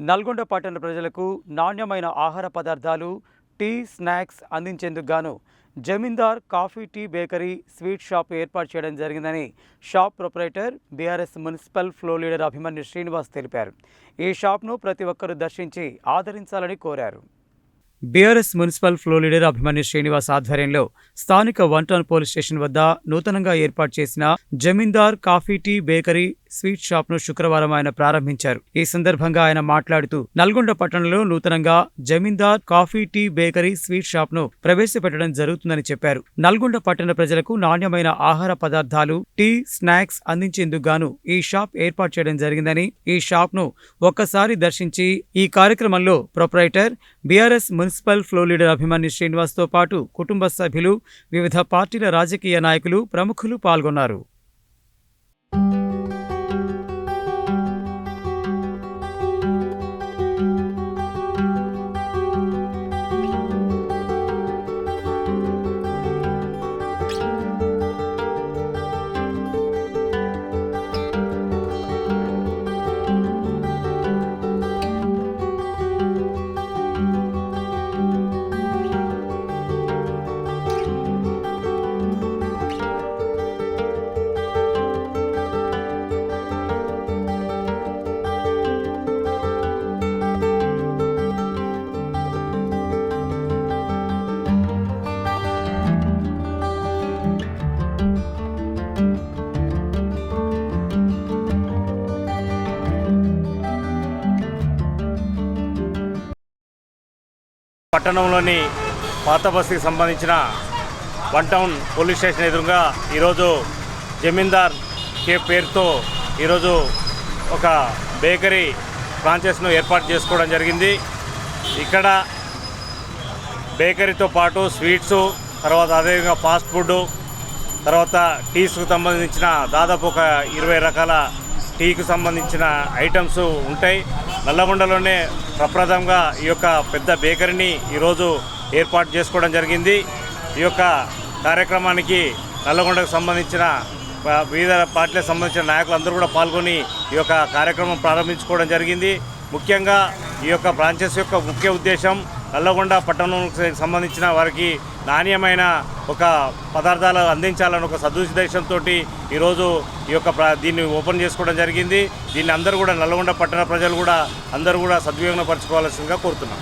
నల్గొండ పట్టణ ప్రజలకు నాణ్యమైన ఆహార పదార్థాలు టీ స్నాక్స్ అందించేందుకు గాను Zamindar coffee tea bakery sweet shop ఏర్పాటు చేయడం జరిగిందని shop proprietor BRS municipal floor leader Abhimanyu Srinivas తెలిపారు. ఈ షాప్ను ప్రతి ఒక్కరూ దర్శించి ఆదరించాలని కోరారు. BRS municipal floor leader Abhimanyu Srinivas ఆధ్వర్యంలో స్థానిక వన్ టౌన్ పోలీస్ స్టేషన్ వద్ద నూతనంగా ఏర్పాటు చేసిన Zamindar coffee tea bakery sweet షాప్ను శుక్రవారం ఆయన ప్రారంభించారు. ఈ సందర్భంగా ఆయన మాట్లాడుతూ నల్గొండ పట్టణంలో నూతనంగా Zamindar coffee tea bakery sweet షాప్ను ప్రవేశపెట్టడం జరుగుతుందని చెప్పారు. నల్గొండ పట్టణ ప్రజలకు నాణ్యమైన ఆహార పదార్థాలు టీ స్నాక్స్ అందించేందుకు గాను ఈ షాప్ ఏర్పాటు చేయడం జరిగిందని ఈ షాప్ను ఒక్కసారి దర్శించి ఈ కార్యక్రమంలో proprietor BRS municipal floor leader Abhimanyu శ్రీనివాస్తో పాటు కుటుంబ సభ్యులు వివిధ పార్టీల రాజకీయ నాయకులు ప్రముఖులు పాల్గొన్నారు. పట్టణంలోని పాత బస్తీకి సంబంధించిన వన్ టౌన్ పోలీస్ స్టేషన్ ఎదురుగా ఈరోజు జమీందార్ కే పేరుతో ఈరోజు ఒక బేకరీ ఫ్రాంచైజ్ను ఏర్పాటు చేసుకోవడం జరిగింది. ఇక్కడ బేకరీతో పాటు స్వీట్స్ తర్వాత అదేవిధంగా ఫాస్ట్ ఫుడ్ తర్వాత టీస్కు సంబంధించిన దాదాపు ఒక ఇరవై రకాల టీకి సంబంధించిన ఐటమ్స్ ఉంటాయి. నల్లగొండలోనే ప్రప్రథంగా ఈ యొక్క పెద్ద బేకరీని ఈరోజు ఏర్పాటు చేసుకోవడం జరిగింది. ఈ యొక్క కార్యక్రమానికి నల్లగొండకు సంబంధించిన వివిధ పార్టీలకు సంబంధించిన నాయకులు అందరూ కూడా పాల్గొని ఈ యొక్క కార్యక్రమం ప్రారంభించుకోవడం జరిగింది. ముఖ్యంగా ఈ యొక్క బ్రాంచెస్ యొక్క ముఖ్య ఉద్దేశం నల్లగొండ పట్టణంకి సంబంధించిన వారికి నాణ్యమైన ఒక పదార్థాలు అందించాలని ఒక సదుద్దేశంతో ఈరోజు ఈ యొక్క దీన్ని ఓపెన్ చేసుకోవడం జరిగింది. దీన్ని అందరూ కూడా నల్లగొండ పట్టణ ప్రజలు కూడా అందరూ కూడా సద్వినియోగపరచుకోవాల్సిందిగా కోరుతున్నాం.